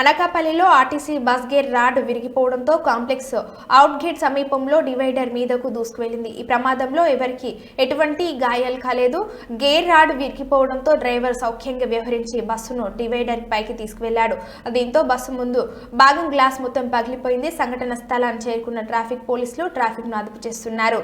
అనకాపల్లిలో RTC bus gear rod విరిగిపోవడంతో complex out gate సమీపంలో డివైడర్ మీదకు దూసుకువెళ్ళింది ఈ ప్రమాదంలో ఎవరికి ఎటువంటి గాయాలు కాలేదు. గేర్ రాడ్ విరిగిపోవడంతో డ్రైవర్ సౌఖ్యంగా వ్యవహరించి బస్సును డివైడర్ పైకి తీసుకువెళ్ళాడు దీంతో బస్సు ముందు భాగం గ్లాస్ మొత్తం పగిలిపోయింది. సంఘటన స్థలాన్ని చేరుకున్న ట్రాఫిక్ పోలీసులు ట్రాఫిక్ను అదుపు చేస్తున్నారు